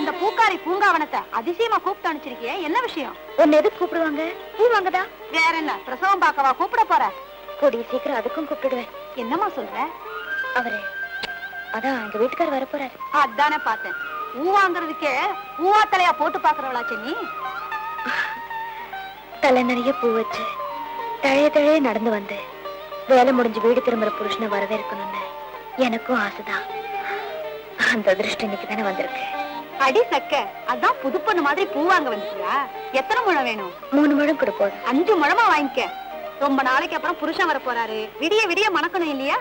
இந்த பூக்காரி பூங்காவனத்தை அதிசயமா கூப்பிட்டு அனுப்பிச்சிருக்கியே என்ன விஷயம்? உன்னை எதுக்கு கூப்பிடுவாங்க? பூ வாங்கதா? வேற என்ன பிரசவம் பார்க்கவா கூப்பிட போற? கூடிய சீக்கிரம் அதுக்கும் கூப்பிடுவேன் என்னம்மா சொல்ற? அவரு அதான் எங்க வீட்டுக்கார் வர போறாரு அதானே பார்த்தேன். பூ வாங்குறதுக்கே பூவா தலையா போட்டு பாக்குறவளா சென்னி தலை நிறைய பூ வச்சு தழைய தழைய நடந்து வந்து வேலை முடிஞ்சு வீடு திரும்புற புருஷனை வரவேற்கணும்னு எனக்கும் ஆசைதான். அந்த அதிர்ஷ்டம் இன்னைக்கு தானே வந்திருக்கு. அடி சக்க அதான் புது பொண்ணு மாதிரி பூ வாங்க வந்துட்டியா? எத்தனை முழம் வேணும்? மூணு முழம் கூட போதும். அஞ்சு முழமா வாங்கிக்க. ரொம்ப நாளைக்கு அப்புறம் புருஷன் வர போறாரு விடிய விடிய மணக்கணும் இல்லையா?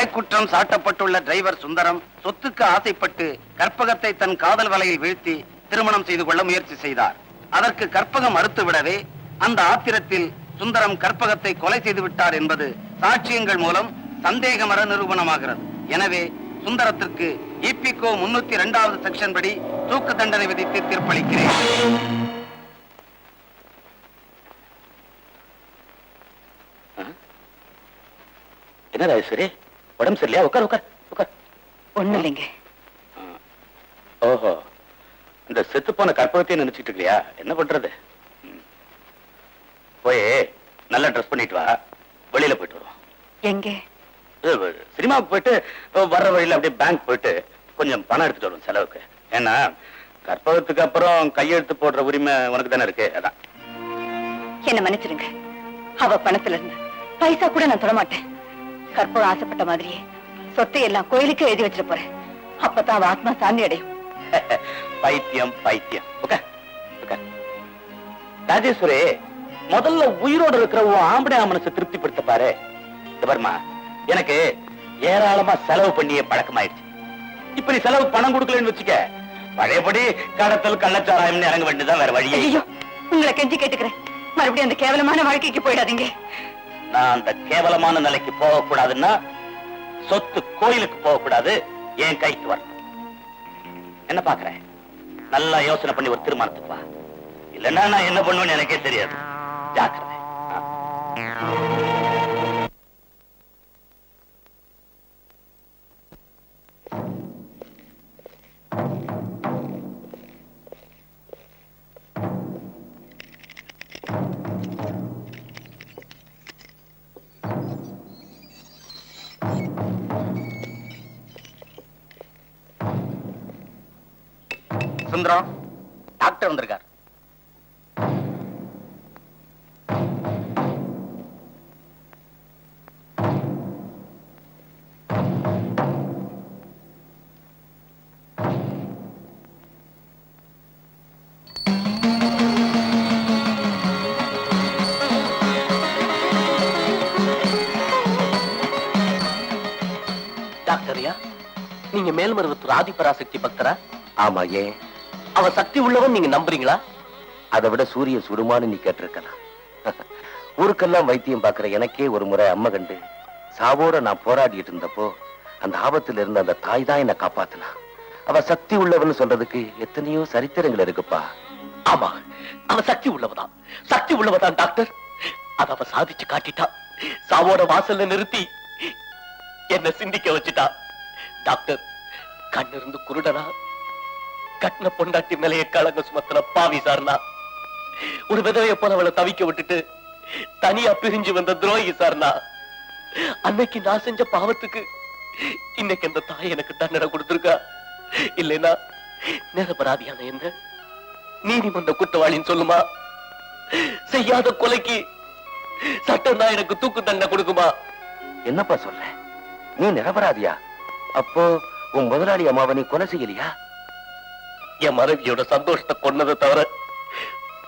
கொலை குற்றம் சாட்டப்பட்டுள்ள டிரைவர் சுந்தரம் சொத்துக்கு ஆசைப்பட்டு கற்பகத்தை தன் காதல் வலையில் வீழ்த்தி திருமணம் செய்து கொள்ள முயற்சி செய்தார். அதற்கு கற்பகம் மறுத்துவிடவே அந்த ஆத்திரத்தில் சுந்தரம் கற்பகத்தை கொலை செய்து விட்டார் என்பது சாட்சியங்கள் மூலம் சந்தேகமர நிரூபணமாகிறது. எனவே சுந்தரத்திற்கு இபிகோ முன்னூத்தி இரண்டாவது செக்ஷன் படி தூக்கு தண்டனை விதித்து தீர்ப்பளிக்கிறேன். என்ன ராஜேஸ்வரி உடம்பு சரியில்லையா? உட்கார் உட்கார் உட்கார். ஒண்ணு இல்லைங்க. ஓஹோ. இந்த செத்து போன கற்பகத்தையும் நினைச்சிட்டு இருக்கியா? என்ன பண்றது. போய் நல்லா ட்ரெஸ் பண்ணிட்டு வா. வெளியில போயிட்டு வருவோம். எங்க? சினிமாவுக்கு போயிட்டு வர்ற வழியில அப்படியே பேங்க் போயிட்டு கொஞ்சம் பணம் எடுத்துட்டு வருவோம் செலவுக்கு. ஏன்னா கற்பகத்துக்கு அப்புறம் கையெழுத்து போடுற உரிமை உனக்கு தானே இருக்கு? அதான். என்ன மன்னிச்சிருங்க. அவ பணத்துல இருந்து பைசா கூட நான் தொட கற்பகம் ஆசைப்பட்ட மாதிரியே சொத்தை எல்லாம் கோயிலுக்கு எழுதி வச்சிட்டு போறேன். அப்பதான் அவ ஆத்மா சாந்தி அடையும். பைத்தியம் பைத்தியம். ராஜேஸ்வரி முதல்ல உயிரோட இருக்கிற உன் மனசை திருப்திப்படுத்த பாரு. பாரும்மா எனக்கு ஏராளமா செலவு பண்ணியே பழக்கமாயிடுச்சு. இப்ப நீ செலவு பணம் கொடுக்கலன்னு வச்சுக்க. பழையபடி கடத்தல் கள்ளச்சாராயம்னு இறங்க வேண்டியதுதான் வேற வழியே. ஐயோ உங்களை கெஞ்சி கேட்டுக்கிறேன். மறுபடியும் அந்த கேவலமான வாழ்க்கைக்கு போயிடாதீங்க. நான் அந்த கேவலமான நிலைக்கு போகக்கூடாதுன்னா சொத்து கோயிலுக்கு போகக்கூடாது என் கைக்கு வரணும்? என்ன பாக்குறேன் நல்லா யோசனை பண்ணி ஒரு தீர்மானத்துக்கு வா. இல்லைன்னா நான் என்ன பண்ணுவேன்னு எனக்கே தெரியாது. ஜாக்கிரதை. சுந்தரம் டாக்டர் வந்திருக்கார். டாக்டர்யா நீங்க மேல்மருவத்தூர் ஆதிபராசக்தி பக்தரா? ஆமா ஏன் அவ சக்தி உள்ளவன் நீங்க நம்புறீங்களா? அதை விட சூரிய சுடுமான்னு நீ கேட்டிருக்கலாம். ஊருக்கெல்லாம் வைத்தியம் பார்க்கிற எனக்கே ஒரு முறை அம்மை கண்டு சாவோட நான் போராடிட்டு இருந்தப்போ அந்த ஆபத்துல இருந்த அந்த தாய் தான் என்ன காப்பாத்தினா. அவ சக்தி உள்ளவன் சொல்றதுக்கு எத்தனையோ சரித்திரங்கள் இருக்குப்பா. ஆமா அவ சக்தி உள்ளவதான். சக்தி உள்ளவதான் டாக்டர். அத அவ சாதிச்சு காட்டிட்டா. சாவோட வாசல்ல நிறுத்தி என்ன சிந்திக்க வச்சுட்டா. டாக்டர் கண்ணிருந்து குருடனா கட்டின பொண்டாட்டி மேலேயே கலங்க சுமத்தின பாவி சார்னா. ஒரு விதவைய போல அவளை தவிக்க விட்டுட்டு தனியா பிரிஞ்சு வந்த துரோகி சார்னா. அன்னைக்கு நான் செஞ்ச பாவத்துக்கு இன்னைக்கு அந்த தாய் எனக்கு தண்டனை கொடுத்திருக்கா. இல்லைன்னா நிரபராதியான என்ன? நீதிமன்ற குற்றவாளின்னு சொல்லுமா? செய்யாத கொலைக்கு சட்டம் தான் எனக்கு தூக்கு தண்டனை கொடுக்குமா? என்னப்பா சொல்ற? நீ நிரபராதியா? அப்போ உன் முதலாளி அம்மாவை நீ கொலை செய்யலையா? என் மனைவியோட சந்தோஷத்தை கொன்னதை தவிர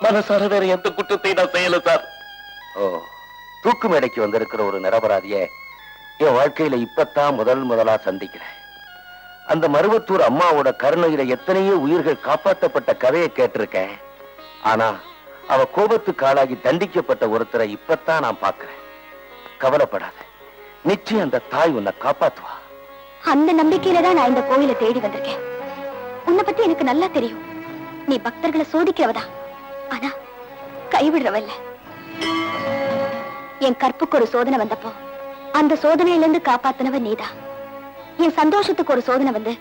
மனசார வேற எந்த குற்றத்தை நான் செய்யல சார் ஓ தூக்கு மேடைக்கு வந்திருக்கிற ஒரு நிரபராதிய என் வாழ்க்கையில இப்பத்தான் முதல் முதலா சந்திக்கிறேன். அந்த மருவத்தூர் அம்மாவோட கருணையில எத்தனையோ உயிர்கள் காப்பாற்றப்பட்ட கதையை கேட்டிருக்கேன். ஆனா அவ கோபத்துக்கு ஆளாகி தண்டிக்கப்பட்ட ஒருத்தரை இப்பத்தான் நான் பார்க்கிறேன். கவலைப்படாத. நிச்சயம் அந்த தாய் உன்னை காப்பாத்துவா. அந்த நம்பிக்கையில தான் நான் இந்த கோயிலை தேடி வந்திருக்கேன். உன்னை பத்தி எனக்கு நல்லா தெரியும். நீ பக்தர்களை சோதிக்கிறவதா ஆனா கைவிடுறவல்ல. என் கற்புக்கு ஒரு சோதனை வந்தப்போ அந்த சோதனையில இருந்து காப்பாத்தினவ நீதா என் சந்தோஷத்துக்கு ஒரு சோதனை வந்து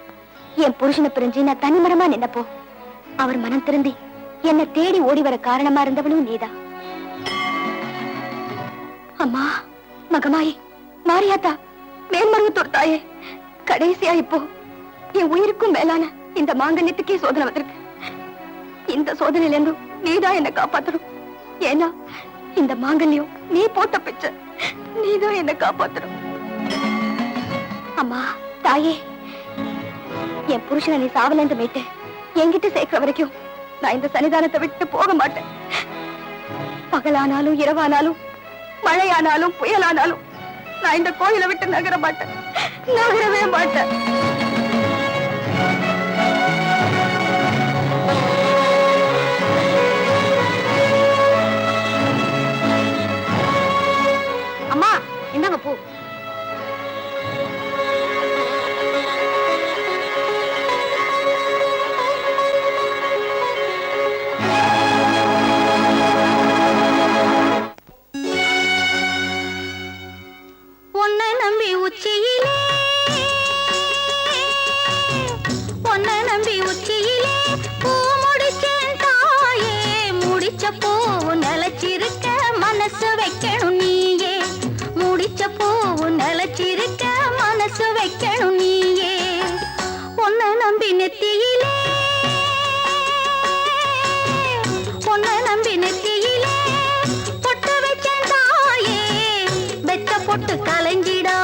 என் புருஷனை பிரிஞ்சு நான் தனிமரமா நின்னப்போ அவர் மனம் திருந்தி என்னை தேடி ஓடி வர காரணமா இருந்தவளும் நீதா அம்மா மகமாயி மாரியாத்தா மேல்மருவத்தோர் தாயே கடைசியா இப்போ என் உயிருக்கும் மேலான இந்த மாங்கன்யத்துக்கே சோதனை வந்திருக்கு. இந்த சோதனையில இருந்தும் நீதான் என்ன காப்பாத்தணும். ஏன்னா இந்த மாங்கல்யம் நீ போட்ட பிச்ச. நீதான் என்ன காப்பாத்தணும். அம்மா தாயே என் புருஷனை நீ சாவலேந்து மீட்டு என்கிட்ட சேர்க்கிற வரைக்கும் நான் இந்த சன்னிதானத்தை விட்டு போக மாட்டேன். பகலானாலும் இரவானாலும் மழையானாலும் புயலானாலும் நான் இந்த கோயிலை விட்டு நகர மாட்டேன். நகரவே மாட்டேன். பொட்டு கலங்கிடா.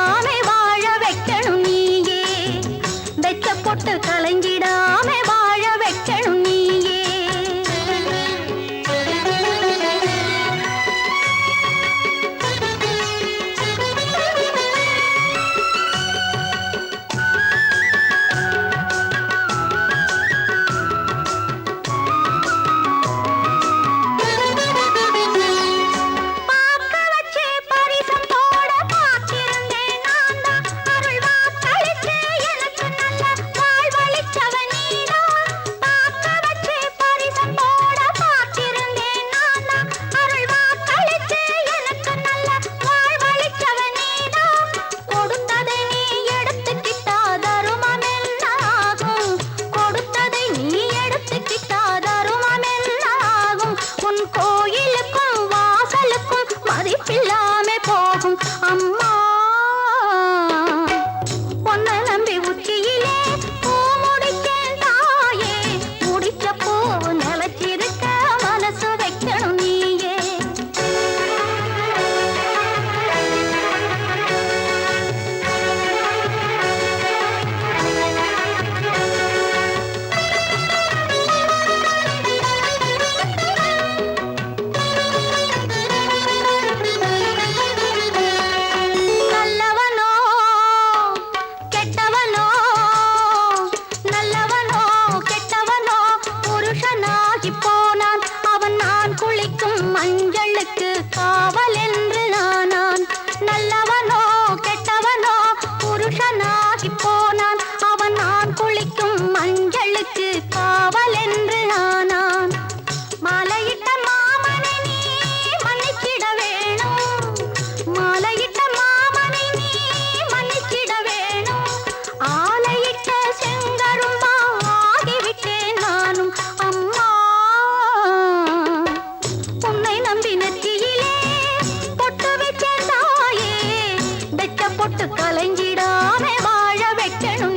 கலைஞ்சிடாம வாழ வைக்கணும்.